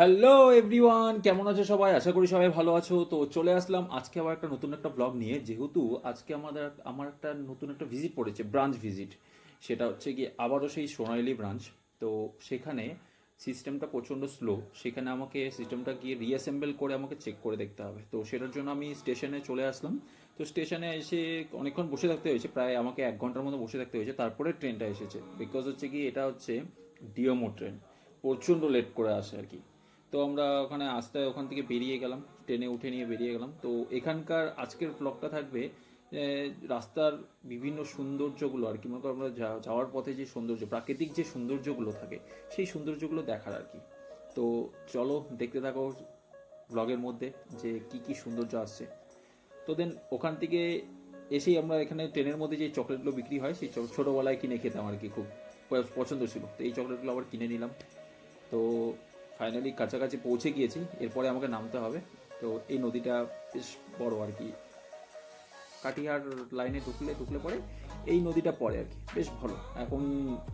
Hello everyone কেমন আছো সবাই? আশা করি সবাই ভালো আছো। তো চলে আসলাম আজকে আবার একটা নতুন একটা ব্লগ নিয়ে। যেহেতু আজকে আমাদের আমার একটা নতুন একটা ভিজিট পড়েছে ব্রাঞ্চ ভিজিট সেটা হচ্ছে কি আবারও সেই সোনাইলি ব্রাঞ্চ তো সেখানে সিস্টেমটা প্রচণ্ড স্লো সেখানে আমাকে সিস্টেমটা গিয়ে রিঅ্যাসেম্বল করে আমাকে চেক করে দেখতে হবে। তো সেটার জন্য আমি স্টেশনে চলে আসলাম। তো স্টেশনে এসে অনেকক্ষণ বসে থাকতে হয়েছে। প্রায় আমাকে এক ঘণ্টার মতো বসে থাকতে হয়েছে। তারপরে ট্রেনটা এসেছে। বিকজ হচ্ছে কি এটা হচ্ছে ডিওমো ট্রেন প্রচণ্ড লেট করে আসে আর কি। তো আমরা ওখানে আসতে ওখান থেকে বেরিয়ে গেলাম, ট্রেনে উঠে নিয়ে বেরিয়ে গেলাম। তো এখানকার আজকের ব্লগটা থাকবে রাস্তার বিভিন্ন সৌন্দর্যগুলো আর কি। মনে করো আমরা যাওয়ার পথে যে সৌন্দর্য, প্রাকৃতিক যে সৌন্দর্যগুলো থাকে, সেই সৌন্দর্যগুলো দেখার আর কি। তো চলো দেখতে থাকো ব্লগের মধ্যে যে কি কি সৌন্দর্য আসছে। তো দেন ওখান থেকে এসেই আমরা এখানে ট্রেনের মধ্যে যে চকলেটগুলো বিক্রি হয়, সেই ছোটোবেলায় কিনে খেতাম আর কি খুব, পছন্দ ছিল। তো এই চকলেটগুলো আবার কিনে নিলাম। তো ফাইনালি কাছাকাছি পৌঁছে গিয়েছি, এরপরে আমাকে নামতে হবে। তো এই নদীটা বেশ বড় আর কি। কাটিহার লাইনে ঢুকলে ঢুকলে পরে এই নদীটা পড়ে আর কি। বেশ ভালো। এখন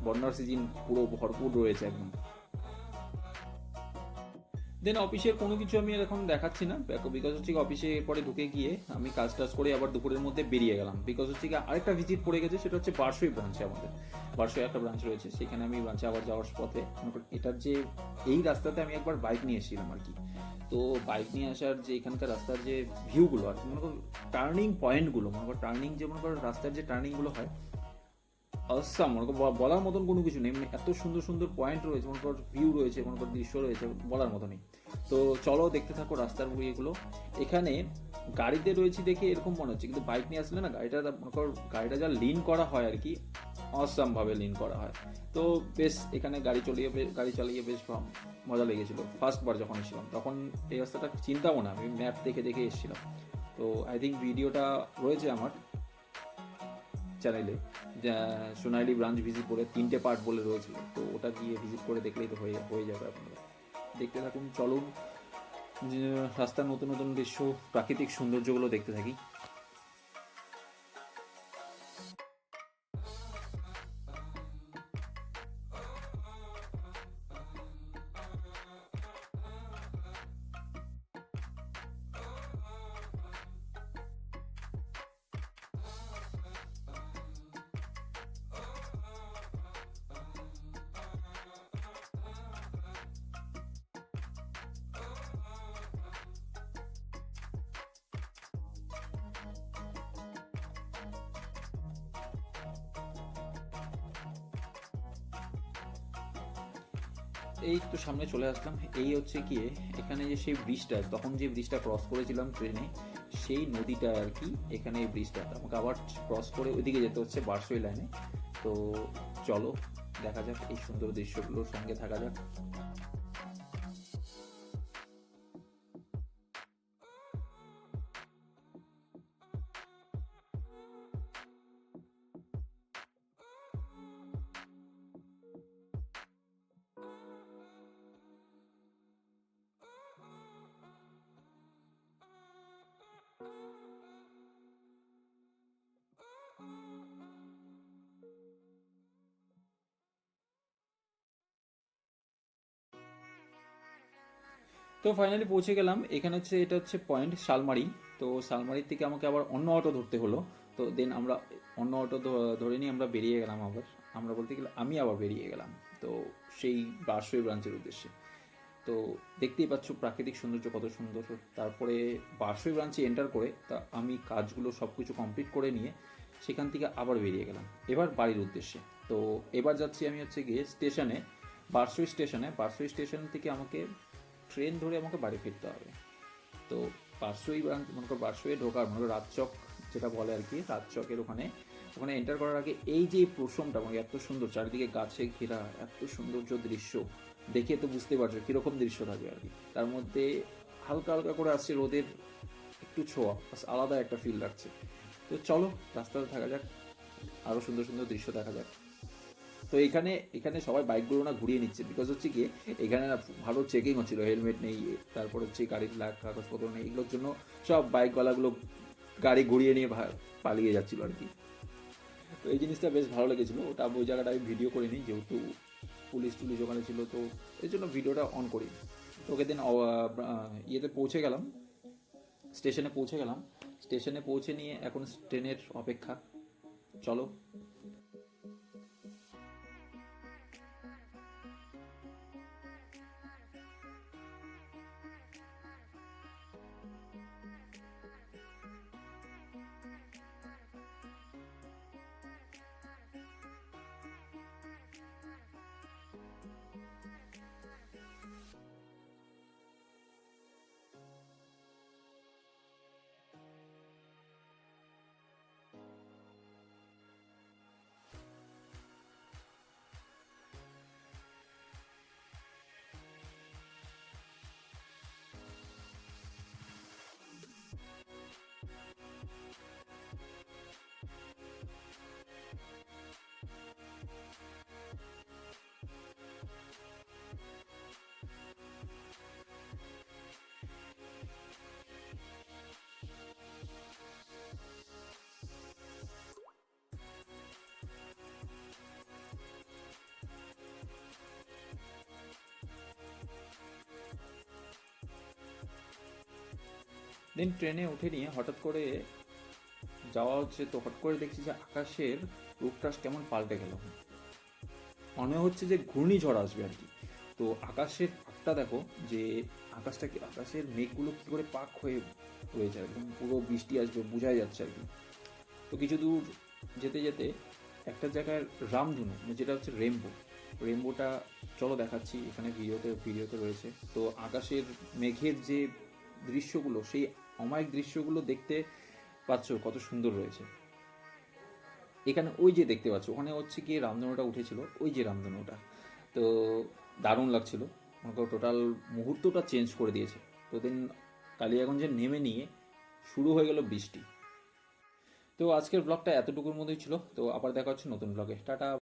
বন্যার সিজন পুরো ভরপুর রয়েছে একদম। দেন অফিসের কোনো কিছু আমি এখন দেখাচ্ছি না বিকজ হচ্ছে অফিসে পরে ঢুকে গিয়ে আমি কাজ টাজ করে আবার দুপুরের মধ্যে বেরিয়ে গেলাম। বিকজ হচ্ছে আরেকটা ভিজিট পড়ে গেছে, সেটা হচ্ছে বারসই ব্রাঞ্চে আমাদের। বারসই একটা ব্রাঞ্চ রয়েছে, সেখানে আমি ব্রাঞ্চে আবার যাওয়ার পথে এটার যে এই রাস্তাতে আমি একবার বাইক নিয়ে এসেছিলাম আর কি। তো বাইক নিয়ে আসার যে এখানকার রাস্তার যে ভিউগুলো আর মনে করো টার্নিং পয়েন্টগুলো মনে করো টার্নিং যে মনে করো রাস্তার যে টার্নিংগুলো হয় অসাম মনে করো বলার মতন কোনো কিছু নেই। মানে এত সুন্দর সুন্দর পয়েন্ট রয়েছে, মনে করো ভিউ রয়েছে, মনে করো দৃশ্য রয়েছে, বলার মতো নেই তো চলো দেখতে থাকো রাস্তার এগুলো। এখানে গাড়িতে রয়েছে দেখে এরকম মনে হচ্ছে, কিন্তু বাইক নিয়ে আসলে না, গাড়িটা মনে করো গাড়িটা যা লিন করা হয় আর কি অসাম ভাবে লিন করা হয়। তো বেশ, এখানে গাড়ি চলিয়ে গাড়ি চালিয়ে বেশ মজা লেগেছিলো। ফার্স্ট বার যখন এসেছিলাম, তখন এই রাস্তাটা চিন্তাও না, আমি ম্যাপ দেখে দেখে এসেছিলাম। তো আই থিঙ্ক ভিডিওটা রয়েছে আমার। চ্যানেলে সোনালি ব্রাঞ্চ ভিজিট করে তিনটে পার্ট বলে রয়েছিল তো ওটা গিয়ে ভিজিট করে দেখলেই তো হয়ে হয়ে যাবে আপনারা। দেখতে থাকুন, চলুন রাস্তার নতুন নতুন দৃশ্য, প্রাকৃতিক সৌন্দর্যগুলো দেখতে থাকি। এই তো সামনে চলে আসলাম। এই হচ্ছে গিয়ে এখানে যে সেই ব্রিজটা তখন যে ব্রিজটা ক্রস করেছিলাম ট্রেনে সেই নদীটা আর কি এখানে এই ব্রিজটা আমাকে আবার ক্রস করে ওইদিকে যেতে হচ্ছে বারসই লাইনে তো চলো, দেখা যাক এই সুন্দর দৃশ্যগুলোর সঙ্গে থাকা যাক। তো ফাইনালি পৌঁছে গেলাম। এখানে হচ্ছে, এটা হচ্ছে পয়েন্ট শালমারি। তো শালমারির থেকে আমাকে আবার অন্য অটো ধরতে হলো। তো দেন আমরা অন্য অটো ধরে নিয়ে আমরা বেরিয়ে গেলাম আবার। আমরা বলতে গেলে আমি আবার বেরিয়ে গেলাম। তো সেই বারসই ব্রাঞ্চের উদ্দেশ্যে। তো দেখতেই পাচ্ছ প্রাকৃতিক সৌন্দর্য কত সুন্দর। তারপরে বারসই ব্রাঞ্চে এন্টার করে তা আমি কাজগুলো সব কিছু কমপ্লিট করে নিয়ে সেখান থেকে আবার বেরিয়ে গেলাম। এবার বাড়ির উদ্দেশ্যে। তো এবার যাচ্ছি আমি হচ্ছে গিয়ে স্টেশনে বারসই স্টেশনে বারসই স্টেশন থেকে আমাকে ট্রেন ধরে আমাকে বাড়ি ফিরতে হবে। তো ব্রাঞ্চ মনে করো বারসই ঢোকার, মনে করো রাজচক যেটা বলে আর কি, রাজচকের ওখানে। ওখানে এন্টার করার আগে এই যে প্রথমটা মানে এত সুন্দর চারিদিকে গাছে ঘেরা, এত সৌন্দর্য দৃশ্য, দেখে তো বুঝতে পারছ কীরকম দৃশ্য থাকবে আর কি। তার মধ্যে হালকা হালকা করে আসছে রোদের একটু ছোঁয়া আলাদা একটা ফিল লাগছে। তো চলো, রাস্তাতে থাকা যাক আরও সুন্দর সুন্দর দৃশ্য দেখা যাক। তো এখানে এখানে সবাই বাইকগুলো না ঘুরিয়ে নিচ্ছে বিকজ হচ্ছে কি এখানে ভালো চেকিং হচ্ছিল হেলমেট নেই, তারপর হচ্ছে গাড়ির লাগ কাগজপত্র নেই, এগুলোর জন্য সব বাইকওয়ালাগুলো গাড়ি ঘুরিয়ে নিয়ে পালিয়ে যাচ্ছিল আর কি। তো এই জিনিসটা বেশ ভালো লেগেছিলো, ওটা ওই জায়গাটা আমি ভিডিও করিনি, যেহেতু পুলিশ টুলিশ ওখানে ছিল, তো এই জন্য ভিডিওটা অন করি। তো ওকে দিন ইয়েতে পৌঁছে গেলাম স্টেশনে পৌঁছে গেলাম স্টেশনে পৌঁছে নিয়ে এখন ট্রেনের অপেক্ষা। চলো। দেন ট্রেনে উঠে নিয়ে হঠাৎ করে যাওয়া হচ্ছে তো হঠাৎ করে দেখছি যে আকাশের রূপটা কেমন পাল্টে গেল? মনে হচ্ছে যে ঘূর্ণিঝড় আসবে আর কি। তো আকাশের পাকটা দেখো, যে আকাশটা কি, আকাশের মেঘগুলো কি করে পাক হয়ে রয়েছে, একদম পুরো বৃষ্টি আসবে, বোঝাই যাচ্ছে আর কি। তো কিছু দূর যেতে যেতে একটা জায়গায় রামধনু, যেটা হচ্ছে রেমবো রেমবোটা চলো দেখাচ্ছি, এখানে ভিডিওতে ভিডিওতে রয়েছে। তো আকাশের মেঘের যে দৃশ্যগুলো, সেই অমায়িক দৃশ্যগুলো দেখতে পাচ্ছ কত সুন্দর রয়েছে। এখানে ওই যে দেখতে পাচ্ছ, ওখানে হচ্ছে গিয়ে রামধনুটা উঠেছিল, ওই যে রামধনুটা। তো দারুণ লাগছিল। আমাকে টোটাল মুহূর্তটা চেঞ্জ করে দিয়েছে। তো দেন কালিয়াগঞ্জে নেমে নিয়ে শুরু হয়ে গেল বৃষ্টি। তো আজকের ব্লগটা এতটুকুর মধ্যেই ছিল। তো আবার দেখা হচ্ছে নতুন ব্লগে টাটা।